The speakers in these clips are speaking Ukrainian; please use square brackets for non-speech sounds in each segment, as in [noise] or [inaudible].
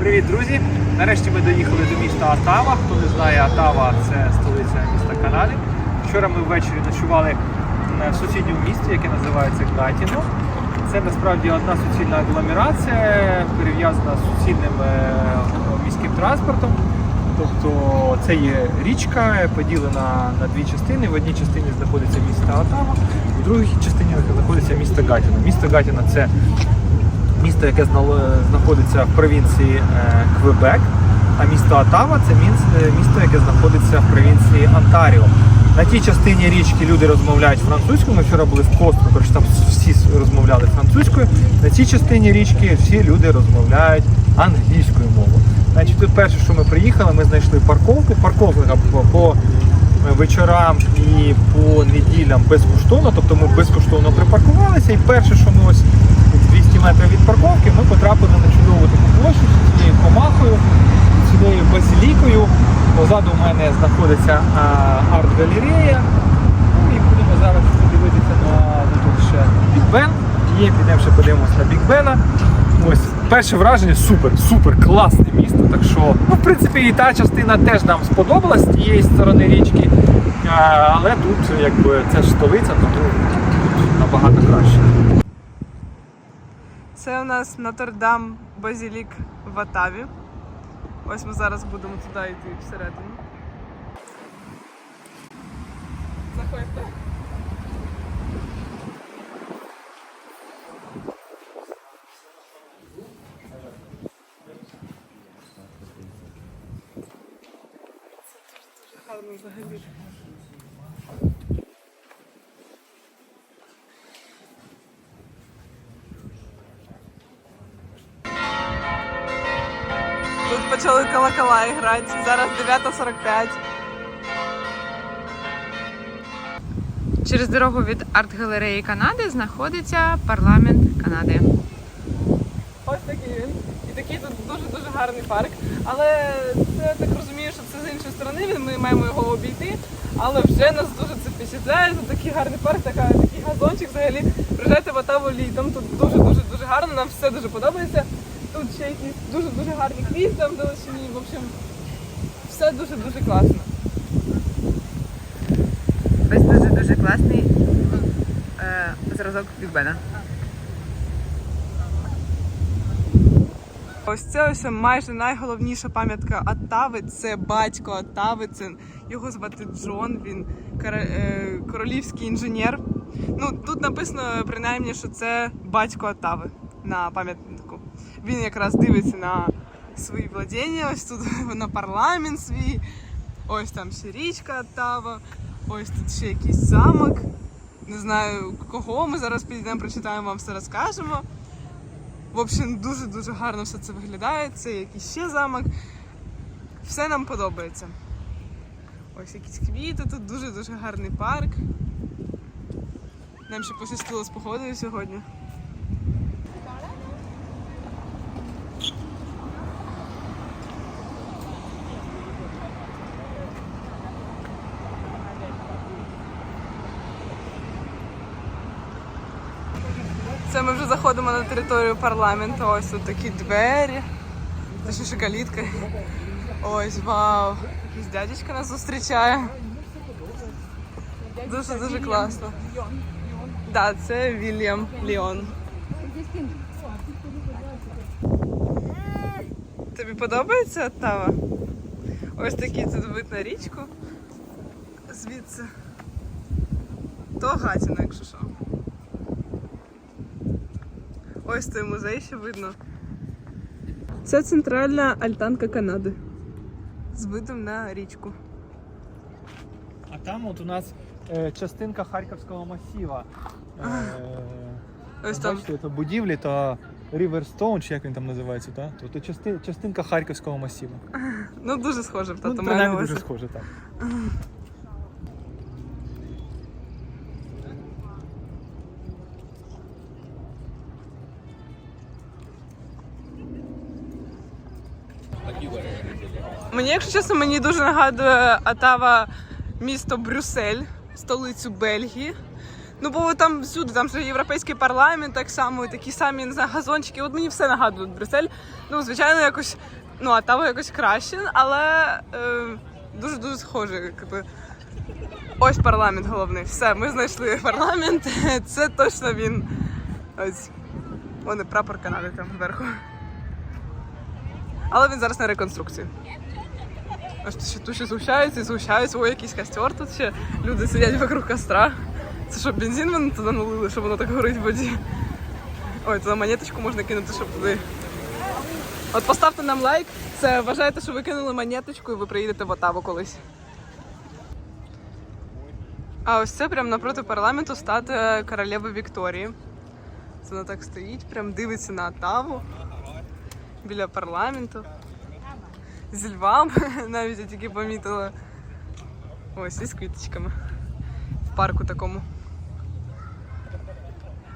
Привіт, друзі! Нарешті ми доїхали до міста Атава. Хто не знає, Атава це столиця міста Канади. Вчора ми ввечері ночували в сусідньому місті, яке називається Гатіно. Це насправді одна суцільна агломерація, перев'язана з суцільним е, міським транспортом. Тобто це є річка, поділена на дві частини. В одній частині знаходиться місто Атава, в другій частині знаходиться місто Гатіно. Місто Гатіно це місто, яке знаходиться в провінції е, Квебек, а місто Атава це е, місто, яке знаходиться в провінції Онтаріо. На тій частині річки люди розмовляють французькою. Ми вчора були в Костку, коротше, там всі розмовляли французькою. На цій частині річки всі люди розмовляють англійською мовою. Значить, тут перше, що ми приїхали, ми знайшли парковку. Парковка по, по вечорам і по неділям безкоштовно, тобто ми безкоштовно припаркувалися. І перше, що ми ось 200 метрів від парковки, ми потрапили на чудову таку площу з цією комахою, з цією базилікою. Позаду в мене знаходиться арт-галерея. Ну і будемо зараз дивитися на на тут ще Біг Бен. Є, підемо ще подивимося на Біг Бена. Ось перше враження супер, супер класне місто. Так що, ну, в принципі, і та частина теж нам сподобалась з тієї сторони річки. Але тут, якби це ж столиця, то тут, тут набагато краще. Це у нас Нотр-Дам Базілік в Атаві. Ось ми зараз будемо туди йти всередину. Заходьте. Це дуже гарно взагалі. Тут почали колокола грати. Зараз 9.45. Через дорогу від арт-галереї Канади знаходиться парламент Канади. Ось такий він. І такий тут дуже-дуже гарний парк. Але це я так розумію, що це з іншої сторони. Ми маємо його обійти. Але вже нас дуже це впечатляє. Тут такий гарний парк, така, такий газончик взагалі. Приїжджайте в Отаву літом. Тут дуже-дуже дуже гарно. Нам все дуже подобається. Тут ще якісь дуже-дуже гарні квіти там далечині. В общем, все дуже-дуже класно. Ось дуже дуже класний е, зразок Бігбена. Ось це ось майже найголовніша пам'ятка Оттави. Це батько Оттави. Це його звати Джон. Він е, королівський інженер. Ну тут написано принаймні, що це батько Оттави на пам'ятнику. Він якраз дивиться на свої владіння. Ось тут [laughs] на парламент свій. Ось там ще річка Оттава. Ось тут ще якийсь замок. Не знаю кого. Ми зараз підійдемо, прочитаємо, вам все розкажемо. В общем, дуже-дуже гарно все це виглядає. Це якийсь ще замок. Все нам подобається. Ось якісь квіти, тут дуже-дуже гарний парк. Нам ще пощастило з погодою сьогодні. Це ми вже заходимо на територію парламенту. Ось тут такі двері. Точніше калітка. Ось, вау. Якийсь дядечка нас зустрічає. Дуже дуже класно. Так, да, це Вільям Ліон. Тобі подобається Оттава? Ось такий тут вид на річку. Звідси. То Гатіна, якщо що. Ось той музей ще видно. Це центральна альтанка Канади. З видом на річку. А там от у нас е, частинка Харківського масіва. Е, Ось там. Бачите, то будівлі, то Riverstone, чи як він там називається, та? то, то части, частинка Харківського масіву. Ну дуже схоже в Ну, тато мене. дуже схоже, так. Мені, якщо чесно, мені дуже нагадує Атава місто Брюссель, столицю Бельгії. Ну, бо там всюди, там же європейський парламент, так само, і такі самі не знаю, газончики. От мені все нагадує Брюссель. Ну, звичайно, якось, ну, а там якось краще, але дуже-дуже схоже. Якби. Ось парламент головний. Все, ми знайшли парламент. [laughs] Це точно він. Ось. Вон і прапор Канади там зверху. Але він зараз на реконструкції. Аж тут ще, згущаються і згущаються, ой, якийсь костер тут ще. Люди сидять вокруг костра. Це що, бензин вони туди налили, щоб воно так горить в воді. Ой, туди монеточку можна кинути, щоб туди. От поставте нам лайк, це вважаєте, що ви кинули монеточку і ви приїдете в Отаву колись. А ось це прямо напроти парламенту статуя королеви Вікторії. Це вона так стоїть, прям дивиться на Отаву біля парламенту. Зі львами [laughs] навіть я тільки помітила. Ось і з квіточками. В парку такому.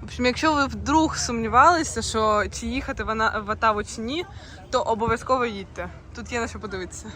В общем, якщо ви вдруг сумнівалися, що чи їхати в Ана- в Отаву чи ні, то обов'язково їдьте. Тут є на що подивитися.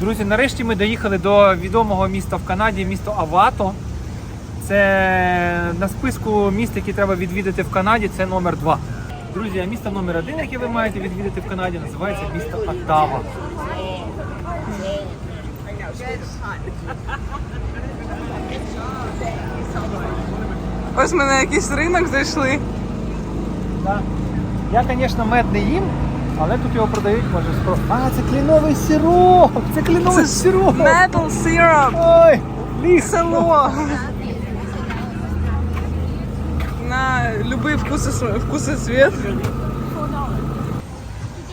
Друзі, нарешті ми доїхали до відомого міста в Канаді, місто Авато. Це на списку міст, які треба відвідати в Канаді, це номер два. Друзі, а місто номер один, яке ви маєте відвідати в Канаді, називається місто Оттава. Ось ми на якийсь ринок зайшли. Я, звісно, мед не їм, але тут його продають, може, спросити. А, це кленовий сироп! Це кленовий сироп! Metal syrup! Ой, ліс! Село! На любий вкус і вкус і цвіт.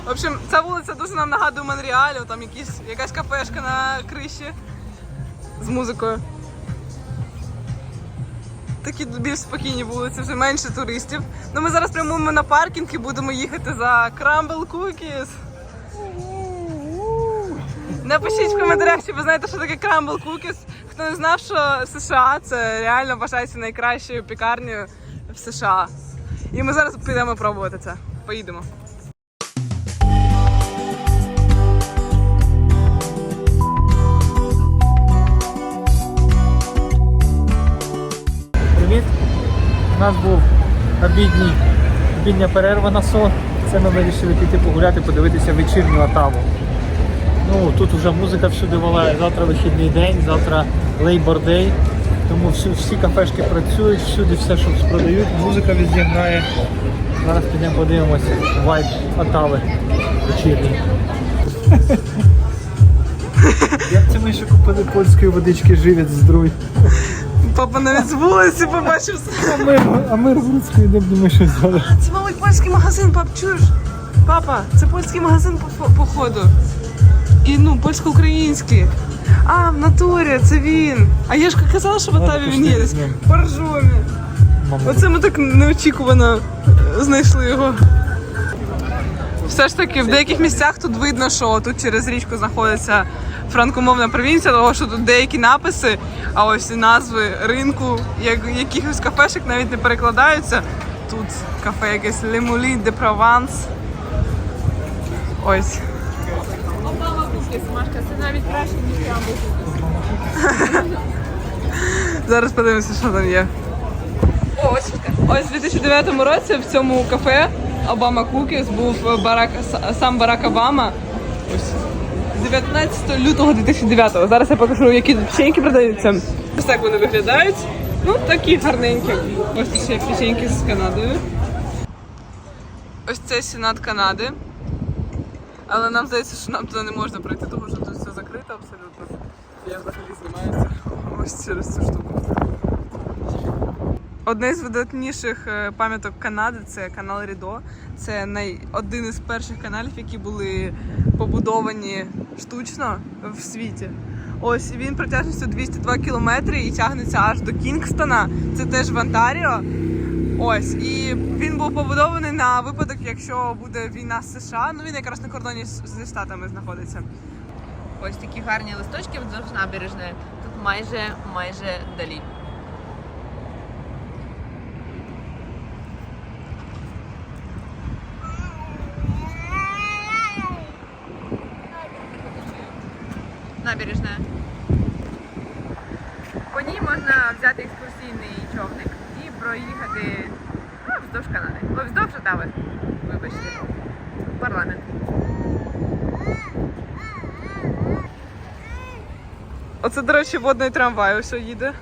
В общем, ця вулиця дуже нам нагадує Монреаль, там якісь, якась кафешка на криші з музикою. Такі більш спокійні вулиці, вже менше туристів. Ну ми зараз прямуємо на паркінг і будемо їхати за Crumble Cookies. Напишіть в коментарях, чи ви знаєте, що таке Crumble Cookies. Хто не знав, що США це реально вважається найкращою пікарнею в США. І ми зараз підемо пробувати це. Поїдемо. Привіт! У нас був обідній, обідня перерва на сон. Це ми вирішили піти погуляти, подивитися вечірню Отаву. Ну, тут вже музика всюди волає. Завтра вихідний день, завтра Day. Тому всі, всі кафешки працюють, всюди все, що продають, музика везде грає. Зараз підемо подивимося вайб Отави вечірній. [laughs] Як це ми ще купили польської водички живець з друй. Папа навіть з вулиці побачив. А ми, а ми з Луцької не думаю, що взяли. Це, мабуть, польський магазин, пап, чуєш? Папа, це польський магазин по, по- походу. І ну, польсько-український. А, в натурі, це він. А я ж казала, що в Ладно, Отаві він є десь. Боржомі. Оце ми так неочікувано е, знайшли його. Все ж таки, в деяких місцях тут видно, що тут через річку знаходиться франкомовна провінція, тому що тут деякі написи, а ось і назви ринку, як якихось кафешок навіть не перекладаються. Тут кафе якесь Le Moulin de Provence. Ось. Це навіть краще, ніж я [laughs] Зараз подивимося, що там є. Ось. Ось у 2009 році в цьому кафе Обама Кукіс був Барак, сам Барак Обама. Ось. 19 лютого 2009 Зараз я покажу, які тут печеньки продаються. Ось так вони виглядають. Ну, такі гарненькі. Ось ще печеньки з Канадою. Ось це Сенат Канади. Але нам здається, що нам туди не можна пройти, тому що тут все закрито абсолютно. Я взагалі знімаюся [laughs] ось через цю штуку. Одне з видатніших е, пам'яток Канади це канал Рідо. Це най... один із перших каналів, які були побудовані штучно в світі. Ось він протяжністю 202 кілометри і тягнеться аж до Кінгстона. Це теж в Онтаріо. Ось, і він був побудований на випадок, якщо буде війна з США. Ну він якраз на кордоні зі штатами знаходиться. Ось такі гарні листочки вздовж набережної. Тут майже майже далі. Набережна. По ній можна взяти і проїхати ну, вздовж Канади. Ой, вздовж Отави. Вибачте. Парламент. Оце, до речі, водний трамвай ось їде.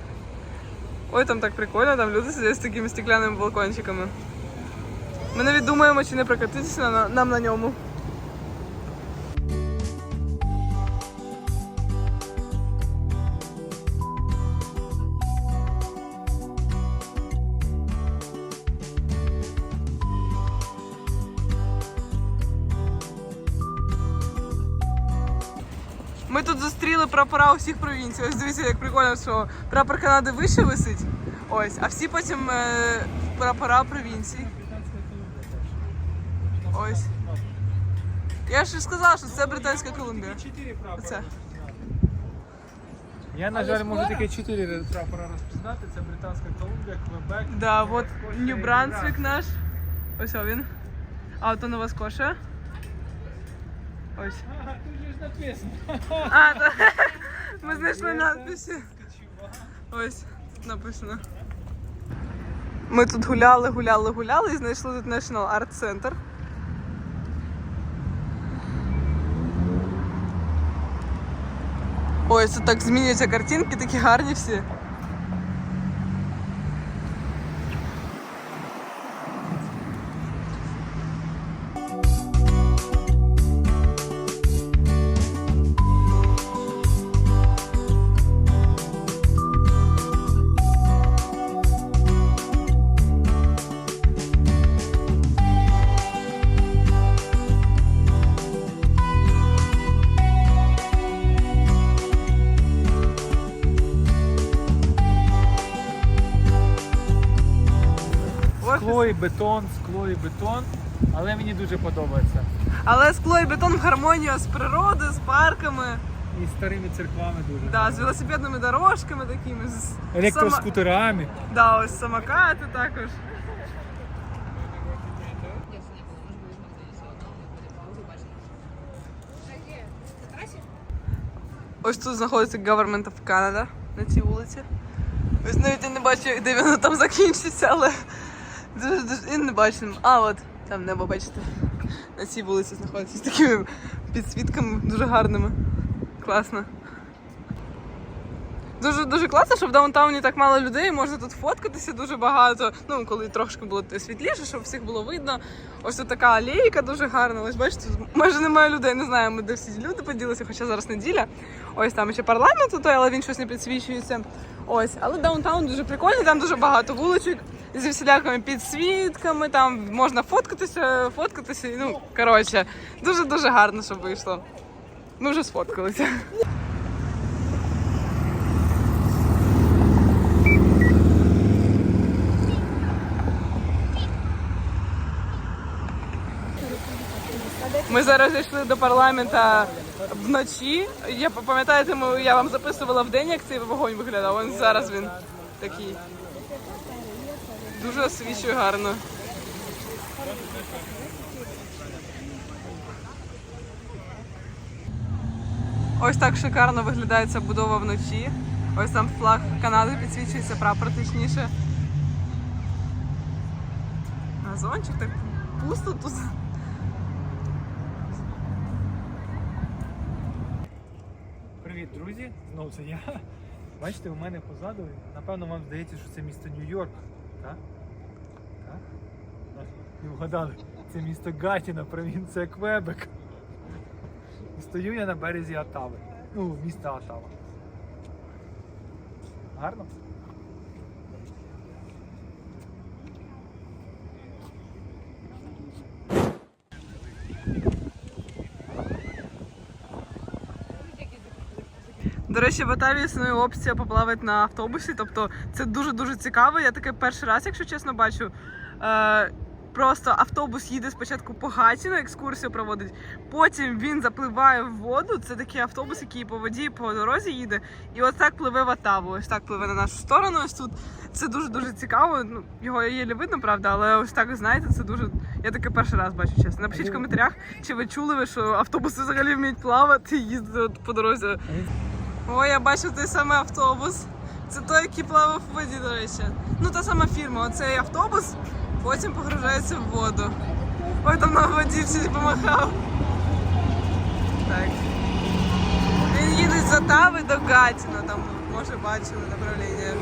Ой, там так прикольно, там люди сидять з такими стеклянними балкончиками. Ми навіть думаємо, чи не прокатитися на, нам на ньому. Прапора усіх провінцій. Ось дивіться, як прикольно, що прапор Канади вище висить. Ось, а всі потім е, прапора провінцій. Ось. Я ж сказала, що це Британська Колумбія. Оце. Я, на жаль, можу тільки чотири прапора розпізнати. Це Британська Колумбія, Квебек. Да, от Нью-Брансвік наш. Ось о він. А от Нова Скоша. Ось. Ага, тут же ж написано. А, то, [laughs] ми знайшли надписи. Ось, написано. Ми тут гуляли, гуляли, гуляли і знайшли тут National Art Center. Ой, це так змінюються картинки, такі гарні всі. Бетон, скло і бетон. Але мені дуже подобається. Але скло і бетон в гармонію з природою, з парками, І старими церквами дуже. да, з велосипедними дорожками такими, з Електроскутерами. сама- Да, ось самокати також. Ось тут знаходиться Government of Canada на цій вулиці. Ось навіть я не бачу, де воно там закінчиться, але дуже дуже і не бачимо. А от там небо, бачите. На цій вулиці знаходиться з такими підсвітками дуже гарними. Класно. Дуже дуже класно, що в даунтауні так мало людей, можна тут фоткатися дуже багато. Ну, коли трошки було світліше, щоб всіх було видно. Ось тут така алейка дуже гарна. Ось бачите, тут майже немає людей. Не знаю, ми де всі люди поділися, хоча зараз неділя. Ось там ще парламент, той, але він щось не підсвічується. Ось, але даунтаун дуже прикольний, там дуже багато вуличок зі всілякими підсвітками, там можна фоткатися, фоткатися. Ну, коротше, дуже-дуже гарно, щоб вийшло. Ми вже сфоткалися. Ми зараз зайшли до парламента вночі. Я пам'ятаєте, я вам записувала в день, як цей вогонь виглядав. Ось зараз він такий. Дуже освічує гарно. Ось так шикарно виглядає ця будова вночі. Ось там флаг Канади підсвічується, прапор точніше. Газончик так пусто тут. Привіт, друзі! Знову це я. Бачите, у мене позаду, напевно, вам здається, що це місто Нью-Йорк. Так? Так? І вгадали, це місто Гатіна, провінція Квебек. І стою я на березі Атави. Ну, міста Атава. Гарно? До речі, в Отаві існує опція поплавати на автобусі. Тобто це дуже-дуже цікаво. Я таке перший раз, якщо чесно, бачу. Е, просто автобус їде спочатку по Гатіну, екскурсію проводить, потім він запливає в воду. Це такий автобус, який по воді, по дорозі їде. І ось так пливе в Отаву. Ось так пливе на нашу сторону. Ось тут. Це дуже-дуже цікаво. Ну, його єлі видно, правда, але ось так, знаєте, це дуже. Я таке перший раз бачу, чесно. Напишіть в коментарях, чи ви чули ви, що автобуси взагалі вміють плавати і їздити по дорозі. О, я бачу той самий автобус. Це той, який плавав у воді, до речі. Ну, та сама фірма. Оцей автобус потім погружається в воду. Ой, там на воді всі помахав. Так. Він їде з Отави до Гатіна, там, може, бачили направлення.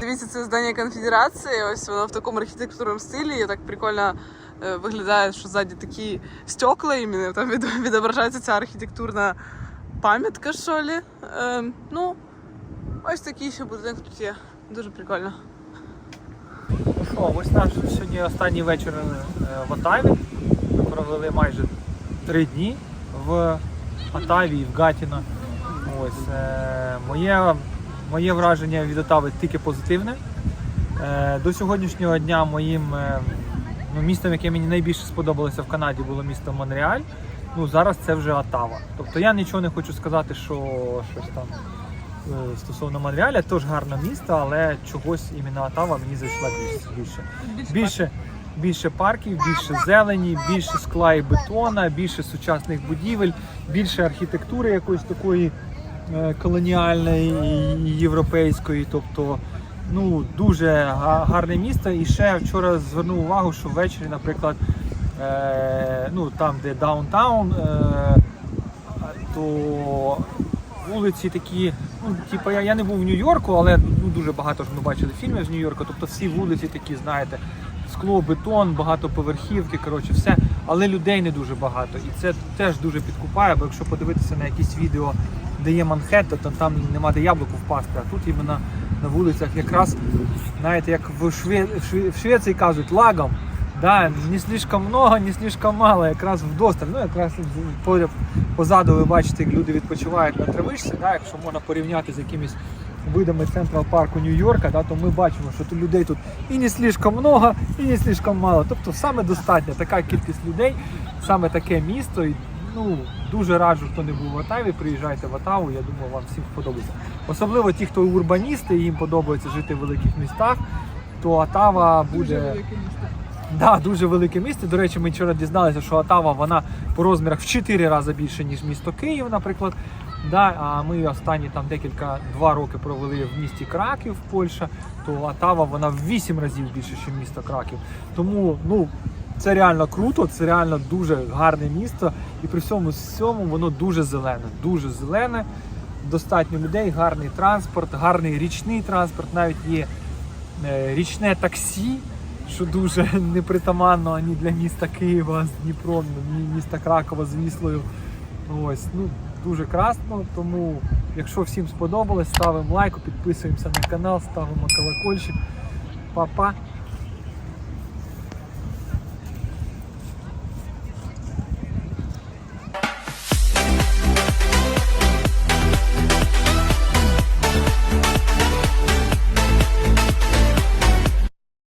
Дивіться, це здання конфедерації. Ось воно в такому архітектурному стилі. Так прикольно е, виглядає, що ззаді такі стекла іменно, там відображається ця архітектурна пам'ятка, що лі. Е, ну, ось такий ще будинок тут є. Дуже прикольно. Ну ось наш сьогодні останній вечір е, в Отаві. Ми провели майже три дні в Отаві і в Гатіно. Ось, е, моє, моє враження від Отави тільки позитивне. Е, до сьогоднішнього дня моїм е, ну, містом, яке мені найбільше сподобалося в Канаді, було місто Монреаль. Ну, зараз це вже Отава. Тобто я нічого не хочу сказати, що щось там е, стосовно Монреаля, теж гарне місто, але чогось іменно Отава мені зайшла більше. більше. Більше, більше парків, більше зелені, більше скла і бетона, більше сучасних будівель, більше архітектури якоїсь такої е, колоніальної і європейської. Тобто, ну дуже гарне місто. І ще вчора звернув увагу, що ввечері, наприклад, ну там, де даунтаун, е, то вулиці такі, ну, типу, я, я не був в Нью-Йорку, але ну, дуже багато ж ми бачили фільмів з Нью-Йорка. Тобто всі вулиці такі, знаєте, скло, бетон, багатоповерхівки, коротше, все. Але людей не дуже багато. І це теж дуже підкупає, бо якщо подивитися на якісь відео, де є Манхеттен, то там нема де яблуку впасти. А тут іменно на вулицях якраз, знаєте, як в Шве- в Швеції кажуть, лагом. Да, не слишком много, не слишком мало, якраз вдосталь. Ну, якраз поряд позаду ви бачите, як люди відпочивають на травичці, да, якщо можна порівняти з якимись видами Централ парку Нью-Йорка, да, то ми бачимо, що тут людей тут і не слишком много, і не слишком мало. Тобто саме достатньо така кількість людей, саме таке місто. І, ну, дуже раджу, хто не був в Отаві, приїжджайте в Отаву, я думаю, вам всім сподобається. Особливо ті, хто урбаністи, їм подобається жити в великих містах, то Отава буде. Да, дуже велике місто. До речі, ми вчора дізналися, що Отава вона по розмірах в 4 рази більше, ніж місто Київ, наприклад. Да, а ми останні там декілька два роки провели в місті Краків, Польща, то Отава вона в 8 разів більше, ніж місто Краків. Тому ну, це реально круто, це реально дуже гарне місто. І при всьому всьому воно дуже зелене, дуже зелене, достатньо людей, гарний транспорт, гарний річний транспорт, навіть є е, річне таксі, що дуже [laughs] непритаманно ані для міста Києва з Дніпром, ні міста Кракова з Віслою. Ось, ну, дуже красно. Тому, якщо всім сподобалось, ставимо лайк, підписуємося на канал, ставимо колокольчик. Па-па!